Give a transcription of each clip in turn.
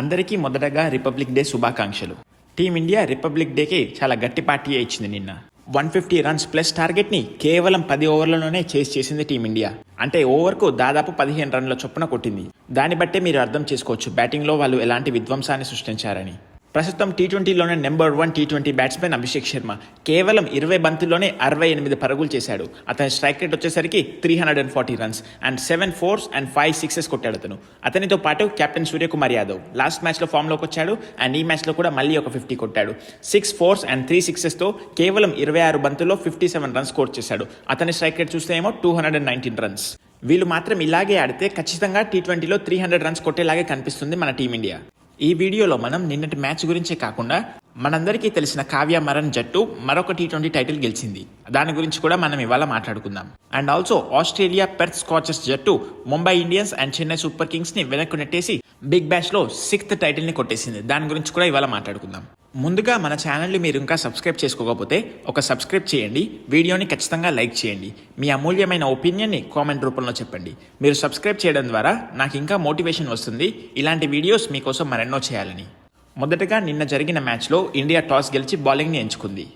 అందరికీ మొదటగా republic day శుభాకాంక్షలు. టీమిండియా రిపబ్లిక్ డేకి చాలా గట్టి పార్టీ ఇచ్చింది నిన్న. వన్ ఫిఫ్టీ రన్స్ ప్లస్ టార్గెట్ని కేవలం పది ఓవర్లలోనే చేసి చేసింది టీమిండియా అంటే ఓవర్కు దాదాపు పదిహేను రన్ల చొప్పున కొట్టింది. దాన్ని బట్టే మీరు అర్థం చేసుకోవచ్చు బ్యాటింగ్లో వాళ్ళు ఎలాంటి విధ్వంసాన్ని సృష్టించారని. ప్రస్తుతం T ట్వంటీలోనే number one T twenty batsmen Abhishek Sharma. కేవలం ఇరవై బంతుల్లోనే అరవై ఎనిమిది పరుగులు చేశాడు. అతని స్ట్రైక్ రేట్ వచ్చేసరికి three hundred and forty runs and seven fours and five sixes కొట్టాడు అతను. అతనితో పాటు కెప్టెన్ సూర్యకుమార్ యాదవ్ లాస్ట్ మ్యాచ్లో ఫామ్లోకి వచ్చాడు అండ్ ఈ మ్యాచ్లో కూడా మళ్ళీ ఒక ఫిఫ్టీ కొట్టాడు. సిక్స్ ఫోర్స్ అండ్ త్రీ సిక్సెస్తో కేవలం ఇరవై ఆరు బంతుల్లో ఫిఫ్టీ సెవెన్ రన్స్ స్కోర్ చేశాడు. అతని స్ట్రైక్ రేట్ చూస్తే ఏమో two hundred and nineteen runs వీళ్ళు మాత్రం ఇలాగే ఆడితే ఖచ్చితంగా టీ ట్వంటీలో త్రీ హండ్రెడ్ రన్స్ కొట్టేలాగే కనిపిస్తుంది మన టీమిండియా ఈ వీడియోలో మనం నిన్నటి మ్యాచ్ గురించే కాకుండా మనందరికీ తెలిసిన కావ్య మరణ్ జట్టు మరొక టీ ట్వంటీ టైటిల్ గెలిచింది. దాని గురించి కూడా మనం ఇవాళ మాట్లాడుకుందాం. And also Australia Perth Scorchers జట్టు Mumbai Indians and Chennai super కింగ్స్ని వెనక్కు నెట్టేసి బిగ్ బ్యాష్లో సిక్స్త్ టైటిల్ని కొట్టేసింది. దాని గురించి కూడా ఇవాళ మాట్లాడుకుందాం. ముందుగా మన ఛానల్ని మీరు ఇంకా సబ్స్క్రైబ్ చేసుకోకపోతే ఒక సబ్స్క్రైబ్ చేయండి వీడియోని ఖచ్చితంగా లైక్ చేయండి మీ అమూల్యమైన ఒపీనియన్ని కామెంట్ రూపంలో చెప్పండి. మీరు సబ్స్క్రైబ్ చేయడం ద్వారా నాకు ఇంకా మోటివేషన్ వస్తుంది ఇలాంటి వీడియోస్ మీకోసం మరెన్నో చేయాలని. మొదటగా నిన్న జరిగిన మ్యాచ్లో ఇండియా టాస్ గెలిచి బౌలింగ్ని ఎంచుకుంది.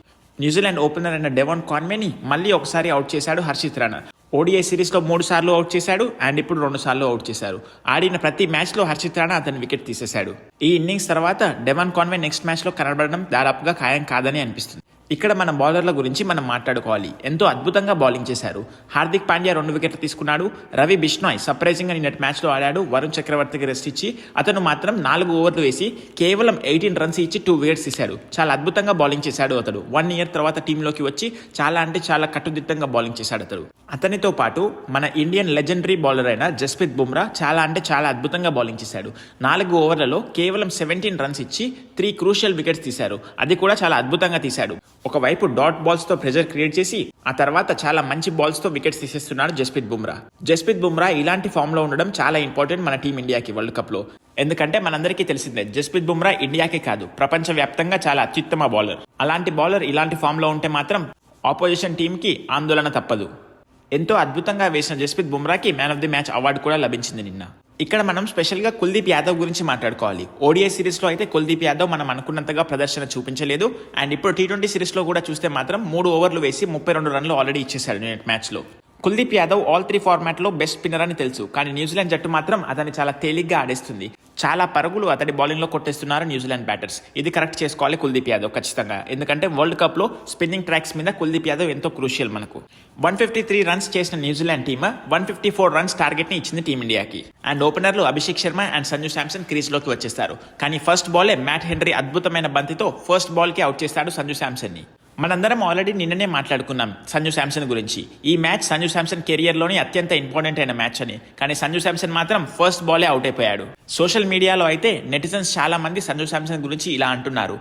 న్యూజిలాండ్ ఓపెనర్ అయిన డెవన్ కాన్వేని మళ్ళీ ఒకసారి అవుట్ చేశాడు హర్షిత్ రాణా. ఓడిఐ సిరీస్లో మూడు సార్లు అవుట్ చేశాడు అండ్ ఇప్పుడు రెండు సార్లు అవుట్ చేశారు. ఆడిన ప్రతి మ్యాచ్లో హర్షిత్ రాణా అతని వికెట్ తీసేశాడు. ఈ ఇన్నింగ్స్ తర్వాత డెవాన్ కాన్వే నెక్స్ట్ మ్యాచ్లో కనబడడం దాదాపుగా ఖాయం కాదని అనిపిస్తుంది. ఇక్కడ మన బౌలర్ల గురించి మనం మాట్లాడుకోవాలి. ఎంతో అద్భుతంగా బౌలింగ్ చేశారు. హార్దిక్ పాండ్యా రెండు వికెట్లు తీసుకున్నాడు. రవి బిష్నాయ్ సర్ప్రైజింగ్గా నిన్నటి మ్యాచ్లో ఆడాడు. వరుణ్ చక్రవర్తికి రెస్ట్ ఇచ్చి అతను మాత్రం నాలుగు ఓవర్లు వేసి కేవలం ఎయిటీన్ రన్స్ ఇచ్చి టూ వికెట్స్ తీశాడు. చాలా అద్భుతంగా బౌలింగ్ చేశాడు అతడు. వన్ ఇయర్ తర్వాత టీంలోకి వచ్చి చాలా అంటే చాలా కట్టుదిట్టంగా బౌలింగ్ చేశాడు అతడు. అతనితో పాటు మన ఇండియన్ లెజెండరీ బౌలర్ అయిన జస్ప్రీత్ బుమ్రా చాలా అంటే చాలా అద్భుతంగా బౌలింగ్ చేశాడు. నాలుగు ఓవర్లలో కేవలం సెవెంటీన్ రన్స్ ఇచ్చి త్రీ క్రూషియల్ వికెట్స్ తీశారు. అది కూడా చాలా అద్భుతంగా తీశాడు. ఒకవైపు డాట్ బాల్స్తో ప్రెజర్ క్రియేట్ చేసి ఆ తర్వాత చాలా మంచి బాల్స్తో వికెట్స్ తీసేస్తున్నాడు జస్ప్రీత్ బుమ్రా. జస్ప్రీత్ బుమ్రా ఇలాంటి ఫామ్లో ఉండడం చాలా ఇంపార్టెంట్ మన టీం ఇండియాకి వరల్డ్ కప్లో ఎందుకంటే మనందరికీ తెలిసిందే జస్ప్రీత్ బుమ్రా ఇండియాకే కాదు ప్రపంచ వ్యాప్తంగా చాలా అత్యుత్తమ బౌలర్. అలాంటి బౌలర్ ఇలాంటి ఫామ్లో ఉంటే మాత్రం ఆపోజిషన్ టీమ్కి ఆందోళన తప్పదు. ఎంతో అద్భుతంగా వేసిన Jasprit బుమ్రాకి man of the match award కూడా లభించింది నిన్న. ఇక్కడ మనం స్పెషల్గా కుల్దీప్ యాదవ్ గురించి మాట్లాడుకోవాలి. ఓడిఐ సిరీస్లో అయితే కుల్దీప్ యాదవ్ మనం అనుకున్నంతగా ప్రదర్శన చూపించలేదు. అండ్ ఇప్పుడు టీ ట్వంటీ సిరీస్లో కూడా చూస్తే మాత్రం మూడు ఓవర్లు వేసి ముప్పై రెండు రన్లు ఆల్రెడీ ఇచ్చేశాడు నిన్నటి మ్యాచ్లో. కుల్దీప్ యాదవ్ ఆల్ త్రీ ఫార్మాట్లో బెస్ట్ స్పిన్నర్ అని తెలుసు. కానీ న్యూజిలాండ్ జట్టు మాత్రం అతన్ని చాలా తేలిగ్గా ఆడేస్తుంది. చాలా పరుగులు అతడి బౌలింగ్లో కొట్టేస్తున్నారు న్యూజిలాండ్ బ్యాటర్స్. ఇది కరెక్ట్ చేసుకోవాలి కుల్దీప్ యాదవ్ ఖచ్చితంగా. ఎందుకంటే వరల్డ్ కప్లో స్పిన్నింగ్ ట్రాక్స్ మీద కుల్దీప్ యాదవ్ ఎంతో క్రూషియల్ మనకు. వన్ ఫిఫ్టీ త్రీ రన్స్ చేసిన New Zealand team? One fifty four runs టార్గెట్ని ఇచ్చింది టీమిండియాకి. అండ్ ఓపెనర్లు అభిషేక్ శర్మ అండ్ సంజు శాంసన్ క్రీజ్లోకి వచ్చేస్తారు. కానీ ఫస్ట్ బాలే మ్యాట్ హెన్రీ అద్భుతమైన బంతితో ఫస్ట్ బాల్కి అవుట్ చేస్తాడు సంజు శాంసన్ని. మనందరం ఆల్రెడీ నిన్ననే మాట్లాడుకున్నాం సంజు శాంసన్ గురించి. ఈ మ్యాచ్ సంజు శాంసన్ కెరియర్లోని అత్యంత ఇంపార్టెంట్ అయిన మ్యాచ్ అని. కానీ సంజు శాంసన్ మాత్రం ఫస్ట్ బాలే అవుట్ అయిపోయాడు. సోషల్ మీడియాలో అయితే నెటిజన్స్ చాలా మంది సంజు శాంసన్ గురించి ఇలా అంటున్నారు.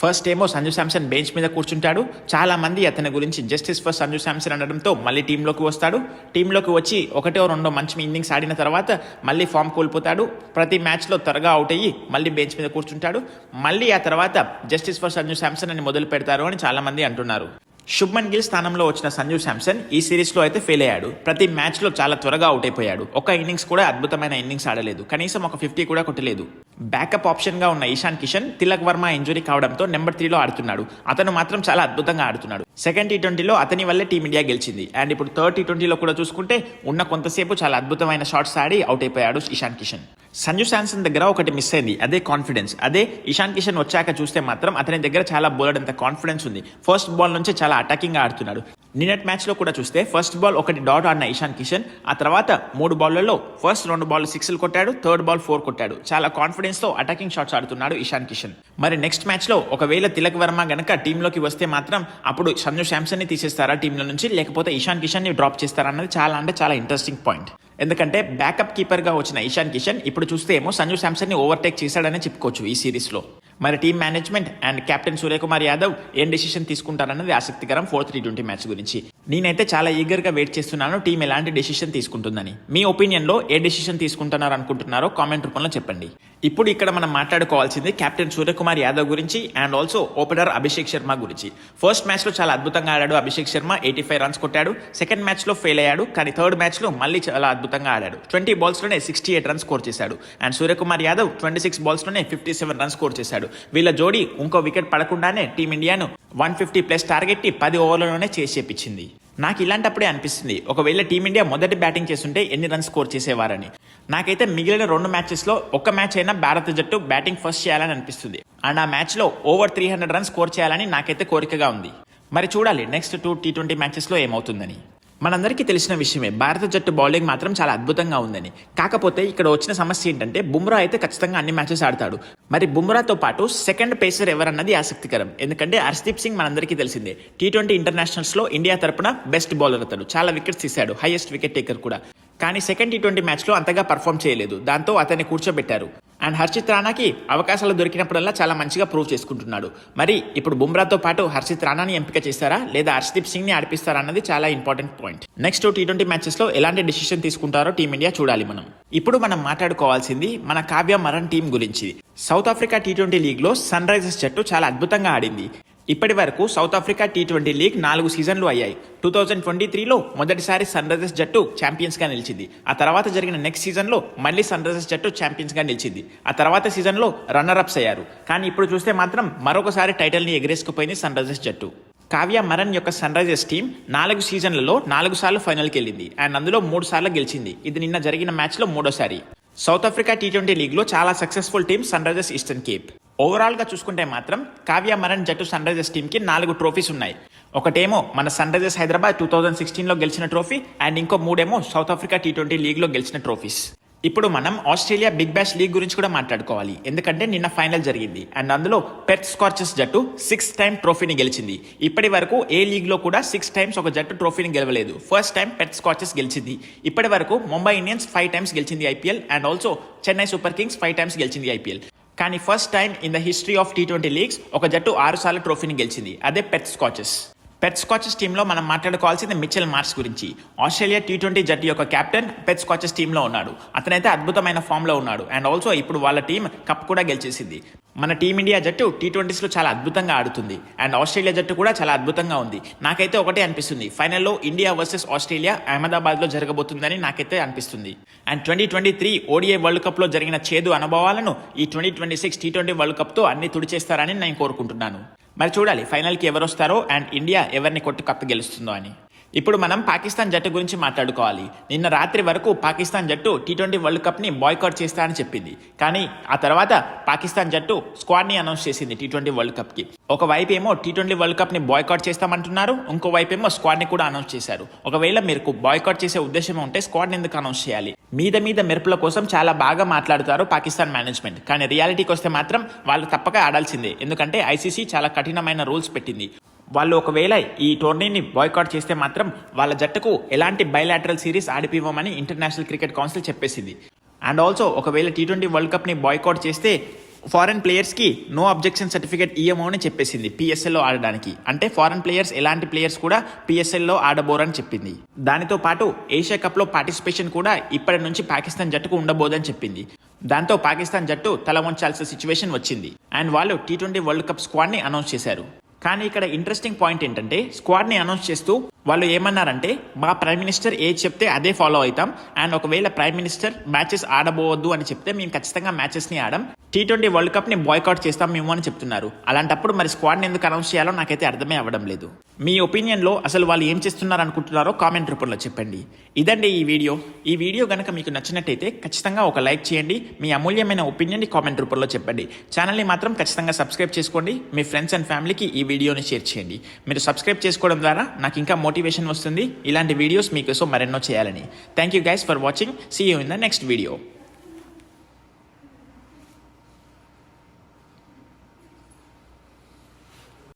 ఫస్ట్ ఏమో సంజు శాంసన్ బెంచ్ మీద కూర్చుంటాడు. చాలా మంది అతని గురించి జస్టిస్ ఫర్ సంజు శాంసన్ అనడంతో మళ్ళీ టీంలోకి వస్తాడు. టీంలోకి వచ్చి ఒకటో రెండో మంచి ఇన్నింగ్స్ ఆడిన తర్వాత మళ్ళీ ఫామ్ కోల్పోతాడు. ప్రతి మ్యాచ్లో త్వరగా అవుట్ అయ్యి మళ్ళీ బెంచ్ మీద కూర్చుంటాడు. మళ్ళీ ఆ తర్వాత జస్టిస్ ఫర్ సంజు శాంసన్ అని మొదలు పెడతారు అని చాలామంది అంటున్నారు. శుభ్మన్ గిల్ స్థానంలో వచ్చిన సంజు శాంసన్ ఈ సిరీస్లో అయితే ఫెయిల్ అయ్యాడు. ప్రతి మ్యాచ్లో చాలా త్వరగా అవుట్ అయిపోయాడు. ఒక ఇన్నింగ్స్ కూడా అద్భుతమైన ఇన్నింగ్స్ ఆడలేదు. కనీసం ఒక ఫిఫ్టీ కూడా కొట్టలేదు. బ్యాకప్ ఆప్షన్గా ఉన్న ఇషాన్ కిషన్ తిలక్ వర్మ ఇంజురీ కావడంతో నెంబర్ త్రీలో ఆడుతున్నాడు. అతను మాత్రం చాలా అద్భుతంగా ఆడుతున్నాడు. సెకండ్ టీ ట్వంటీలో అతని వల్లే టీమిండియా గెలిచింది. అండ్ ఇప్పుడు థర్డ్ టీ ట్వంటీలో కూడా చూసుకుంటే ఉన్న కొంతసేపు చాలా అద్భుతమైన షాట్స్ ఆడి అవుట్ అయిపోయాడు ఇషాన్ కిషన్ సంజు శాంసన్ దగ్గర ఒకటి మిస్ అయింది. అదే కాన్ఫిడెన్స్ అదే ఇషాన్ కిషన్ వచ్చాక చూస్తే మాత్రం అతని దగ్గర చాలా బోలెడంత కాన్ఫిడెన్స్ ఉంది. ఫస్ట్ బాల్ నుంచి చాలా అటాకింగ్ ఆడుతున్నాడు. నిన్నటి మ్యాచ్లో కూడా చూస్తే ఫస్ట్ బాల్ ఒకటి డాట్ ఆడిన ఇషాన్ కిషన్ ఆ తర్వాత మూడు బాల్లలో ఫస్ట్ రెండు బాల్ సిక్స్లు కొట్టాడు థర్డ్ బాల్ ఫోర్ కొట్టాడు. చాలా కాన్ఫిడెన్స్తో అటాకింగ్ షాట్స్ ఆడుతున్నాడు ఇషాన్ కిషన్. మరి నెక్స్ట్ మ్యాచ్లో ఒకవేళ తిలక్ వర్మ గనక టీంలోకి వస్తే మాత్రం అప్పుడు సంజు శాంసన్ని తీసేస్తారా టీంలో నుంచి లేకపోతే ఇషాన్ కిషన్ని డ్రాప్ చేస్తారా అన్నది చాలా అంటే చాలా ఇంట్రెస్టింగ్ పాయింట్ ఎందుకంటే బ్యాకప్ కీపర్గా వచ్చిన ఇషాన్ కిషన్ ఇప్పుడు చూస్తే ఏమో సంజు శాంసన్ని ఓవర్టేక్ చేశాడనే చెప్పుకోవచ్చు ఈ సిరీస్లో మరి team management and captain Suryakumar Yadav ఏం డెసిషన్ తీసుకుంటారన్నది ఆసక్తికరం ఫోర్త్ టీ ట్వంటీ మ్యాచ్ గురించి. నేనైతే చాలా ఈగర్గా వెయిట్ చేస్తున్నాను టీం ఎలాంటి డెసిషన్ తీసుకుంటుందని. మీ ఒపీనియన్లో ఏ డెసిషన్ తీసుకుంటున్నారు అనుకుంటున్నారో కామెంట్ రూపంలో చెప్పండి. ఇప్పుడు ఇక్కడ మనం మాట్లాడుకోవాల్సింది కెప్టెన్ సూర్యకుమార్ యాదవ్ గురించి and also opener Abhishek Sharma గురించి. ఫస్ట్ మ్యాచ్లో చాలా అద్భుతంగా ఆడాడు Abhishek Sharma eighty five runs కొట్టాడు సెకండ్ మ్యాచ్లో ఫెయిల్ అయ్యాడు కానీ థర్డ్ మ్యాచ్లో మళ్ళీ చాలా అద్భుతంగా ఆడాడు. ట్వంటీ బాల్స్లోనే సిక్స్టీ ఎయిట్ రన్స్ స్కోర్ చేశాడు. And Suryakumar Yadav twenty six బాల్స్లోనే fifty seven runs score చేశాడు. వీళ్ళ జోడీ ఇంకో వికెట్ పడకుండానే టీమిండియాను వన్ ఫిఫ్టీ ప్లస్ టార్గెట్ని పది ఓవర్లలోనే చేసి చెప్పించింది. నాకు ఇలాంటప్పుడే అనిపిస్తుంది. ఒకవేళ టీమిండియా మొదటి బ్యాటింగ్ చేస్తుంటే ఎన్ని రన్స్ స్కోర్ చేసేవారని. నాకైతే మిగిలిన రెండు మ్యాచెస్లో ఒక్క మ్యాచ్ అయినా భారత జట్టు బ్యాటింగ్ ఫస్ట్ చేయాలని అనిపిస్తుంది. అండ్ ఆ మ్యాచ్లో over three hundred runs score చేయాలని నాకైతే కోరికగా ఉంది. మరి చూడాలి నెక్స్ట్ టూ టీ ట్వంటీ మ్యాచెస్లో ఏమవుతుందని. మనందరికీ తెలిసిన విషయమే. భారత జట్టు బౌలింగ్ మాత్రం చాలా అద్భుతంగా ఉందని. కాకపోతే ఇక్కడ వచ్చిన సమస్య ఏంటంటే బుమ్రా అయితే ఖచ్చితంగా అన్ని మ్యాచెస్ ఆడతాడు. మరి బుమ్రాతో పాటు సెకండ్ పేసర్ ఎవరన్నది ఆసక్తికరం. ఎందుకంటే హర్షదీప్ సింగ్ మనందరికీ తెలిసిందే. టీ ట్వంటీ ఇంటర్నేషనల్స్లో ఇండియా తరపున బెస్ట్ బౌలర్ అతడు చాలా వికెట్స్ తీశాడు. హైయెస్ట్ వికెట్ టేకర్ కూడా. కానీ సెకండ్ టీ ట్వంటీ మ్యాచ్లో అంతగా పర్ఫామ్ చేయలేదు. దాంతో అతన్ని కూర్చోబెట్టారు. అండ్ హర్షిత్ రాణాకి అవకాశాలు దొరికినప్పుడల్లా చాలా మంచిగా ప్రూవ్ చేసుకుంటున్నాడు. మరి ఇప్పుడు బుమ్రాతో పాటు హర్షిత్ రాణాని ఎంపిక చేస్తారా లేదా హర్షదీప్ సింగ్ని ఆడిపిస్తారా అన్నది చాలా important point. Next T twenty మ్యాచెస్లో ఎలాంటి డిసిషన్ తీసుకుంటారో టీమిండియా చూడాలి మనం. ఇప్పుడు మనం మాట్లాడుకోవాల్సింది మన కావ్య మరణ్ టీం గురించి. సౌత్ ఆఫ్రికా టీ ట్వంటీ లీగ్లో సన్ రైజర్స్ జట్టు చాలా అద్భుతంగా ఆడింది. ఇప్పటి వరకు South Africa T twenty league నాలుగు సీజన్లు అయ్యాయి. టూ థౌజండ్ ట్వంటీ త్రీలో మొదటిసారి సన్ రైజర్స్ జట్టు ఛాంపియన్స్గా నిలిచింది. ఆ తర్వాత జరిగిన నెక్స్ట్ సీజన్లో మళ్ళీ సన్ రైజర్స్ జట్టు ఛాంపియన్స్గా నిలిచింది. ఆ తర్వాత సీజన్లో రన్నర్ అప్స్ అయ్యారు. కానీ ఇప్పుడు చూస్తే మాత్రం మరొకసారి టైటిల్ని ఎగరేసుకుపోయింది సన్ రైజర్స్ జట్టు. కావ్య మరన్ యొక్క సన్ రైజర్స్ టీం నాలుగు సీజన్లలో నాలుగు సార్లు ఫైనల్కి వెళ్ళింది. అండ్ అందులో మూడు సార్లు గెలిచింది. ఇది నిన్న జరిగిన మ్యాచ్లో మూడోసారి. సౌత్ ఆఫ్రికా టీ ట్వంటీ లీగ్లో చాలా successful team Sunrisers Eastern Cape. ఓవరాల్గా చూసుకుంటే మాత్రం కావ్య మరణ్ జట్టు సన్ రైజర్స్ టీంకి నాలుగు ట్రోఫీస్ ఉన్నాయి. ఒకటేమో మన Sunrisers Hyderabad two thousand సిక్స్టీన్లో గెలిచిన ట్రోఫీ అండ్ ఇంకో మూడేమో సౌత్ ఆఫ్రికా టీ ట్వంటీ లీగ్లో గెలిచిన ట్రోఫీస్. ఇప్పుడు మనం ఆస్ట్రేలియా బిగ్ బ్యాష్ లీగ్ గురించి కూడా మాట్లాడుకోవాలి. ఎందుకంటే నిన్న ఫైనల్ జరిగింది. అండ్ అందులో పెర్త్ స్కార్చెస్ జట్టు సిక్స్ టైం ట్రోఫీని గెలిచింది. ఇప్పటి వరకు ఏ లీగ్లో కూడా సిక్స్ టైమ్స్ ఒక జట్టు ట్రోఫీని గెలవలేదు. ఫస్ట్ టైం పెర్త్ స్కార్చెస్ గెలిచింది. ఇప్పటి వరకు ముంబై ఇండియన్స్ ఫైవ్ టైమ్స్ గెలిచింది IPL and also Chennai super kings five times గెలిచింది ఐపీఎల్ కానీ first time in the history of T twenty leagues ఒక జట్టు ఆరుసార్లు ట్రోఫీని గెలిచింది. అదే పెట్ స్కాచెస్. పెట్ స్కాచెస్ టీంలో మనం మాట్లాడుకోవాల్సింది మిచెల్ మార్స్ గురించి. ఆస్ట్రేలియా టీ ట్వంటీ జట్టు యొక్క కెప్టెన్ పెట్ స్కాచెస్ టీంలో ఉన్నాడు. అతనైతే అద్భుతమైన ఫామ్లో ఉన్నాడు. అండ్ ఆల్సో ఇప్పుడు వాళ్ళ టీం కప్ కూడా గెలిచేసింది. మన టీమిండియా జట్టు టీ ట్వంటీస్లో చాలా అద్భుతంగా ఆడుతుంది. అండ్ ఆస్ట్రేలియా జట్టు కూడా చాలా అద్భుతంగా ఉంది. నాకైతే ఒకటే అనిపిస్తుంది. ఫైనల్లో ఇండియా వర్సెస్ ఆస్ట్రేలియా అహ్మదాబాద్లో జరగబోతుందని నాకైతే అనిపిస్తుంది. And twenty twenty three ODI world కప్లో జరిగిన చేదు అనుభవాలను ఈ twenty twenty six T twenty world కప్తో అన్ని తుడిచేస్తారని నేను కోరుకుంటున్నాను. మరి చూడాలి ఫైనల్కి ఎవరు వస్తారో అండ్ ఇండియా ఎవరిని కొట్టు కప్పు గెలుస్తుందో అని. ఇప్పుడు మనం పాకిస్తాన్ జట్టు గురించి మాట్లాడుకోవాలి. నిన్న రాత్రి వరకు పాకిస్తాన్ జట్టు టీ ట్వంటీ వరల్డ్ కప్ని బాయ్కాట్ చేస్తా అని చెప్పింది. కానీ ఆ తర్వాత పాకిస్తాన్ జట్టు స్క్వాడ్ని అనౌన్స్ చేసింది టీ ట్వంటీ వరల్డ్ కప్కి. ఒక వైపు ఏమో టీ ట్వంటీ వరల్డ్ కప్ని బాయ్కాట్ చేస్తామంటున్నారు ఇంకో వైపు ఏమో స్క్వాడ్ని కూడా అనౌన్స్ చేశారు. ఒకవేళ మీరు బాయ్కాట్ చేసే ఉద్దేశం ఉంటే స్క్వాడ్ని ఎందుకు అనౌన్స్ చేయాలి? మీద మీద మెరుపుల కోసం చాలా బాగా మాట్లాడుతారు పాకిస్తాన్ మేనేజ్మెంట్ కానీ రియాలిటీకి వస్తే మాత్రం వాళ్ళు తప్పక ఆడాల్సిందే. ఎందుకంటే ఐసీసీ చాలా కఠినమైన రూల్స్ పెట్టింది. వాళ్ళు ఒకవేళ ఈ టోర్నీని బాయ్కాట్ చేస్తే మాత్రం వాళ్ళ జట్టుకు ఎలాంటి బయలాటరల్ సిరీస్ ఆడిపివ్వమని ఇంటర్నేషనల్ క్రికెట్ కౌన్సిల్ చెప్పేసింది. అండ్ ఆల్సో ఒకవేళ టీ ట్వంటీ వరల్డ్ కప్ని బాయ్కాట్ చేస్తే ఫారెన్ ప్లేయర్స్కి నో అబ్జెక్షన్ సర్టిఫికేట్ ఇయ్యము అని చెప్పేసింది పిఎస్ఎల్లో ఆడడానికి. అంటే ఫారెన్ ప్లేయర్స్ ఎలాంటి ప్లేయర్స్ కూడా పిఎస్ఎల్లో ఆడబోరని చెప్పింది. దానితో పాటు ఏషియా కప్లో పార్టిసిపేషన్ కూడా ఇప్పటి నుంచి పాకిస్తాన్ జట్టుకు ఉండబోదని చెప్పింది. దాంతో పాకిస్తాన్ జట్టు తల వంచాల్సిన సిచ్యువేషన్ వచ్చింది. అండ్ వాళ్ళు టీ ట్వంటీ వరల్డ్ కప్ స్క్వాడ్ని అనౌన్స్ చేశారు. కానీ ఇక్కడ ఇంట్రెస్టింగ్ పాయింట్ ఏంటంటే స్క్వాడ్ని అనౌన్స్ చేస్తూ వాళ్ళు ఏమన్నారంటే మా ప్రైమ్ మినిస్టర్ ఏది చెప్తే అదే ఫాలో అవుతాం. అండ్ ఒకవేళ ప్రైమ్ మినిస్టర్ మ్యాచెస్ ఆడబోవద్దు అని చెప్తే మేము ఖచ్చితంగా మ్యాచెస్ని ఆడం. టీ ట్వంటీ వరల్డ్ కప్ని బాయ్కాట్ చేస్తాం మేము అని చెప్తున్నారు. అలాంటప్పుడు మరి స్క్వాడ్ని ఎందుకు అనౌన్స్ చేయాలో నాకైతే అర్థమే అవ్వడం లేదు. మీ ఒపీనియన్లో అసలు వాళ్ళు ఏం చేస్తున్నారు అనుకుంటున్నారో కామెంట్ రూపంలో చెప్పండి. ఇదండి ఈ వీడియో. ఈ వీడియో కనుక మీకు నచ్చినట్టయితే ఖచ్చితంగా ఒక లైక్ చేయండి. మీ అమూల్యమైన ఒపీనియన్ని కామెంట్ రూపంలో చెప్పండి. ఛానల్ని మాత్రం ఖచ్చితంగా సబ్స్క్రైబ్ చేసుకోండి. మీ ఫ్రెండ్స్ అండ్ ఫ్యామిలీకి ఈ వీడియోని షేర్ చేయండి. మీరు సబ్స్క్రైబ్ చేసుకోవడం ద్వారా నాకు ఇంకా మోటివేషన్ వస్తుంది. ఇలాంటి వీడియోస్ మీకోసం మరెన్నో చేయాలని. Thank you guys for watching see you in the next video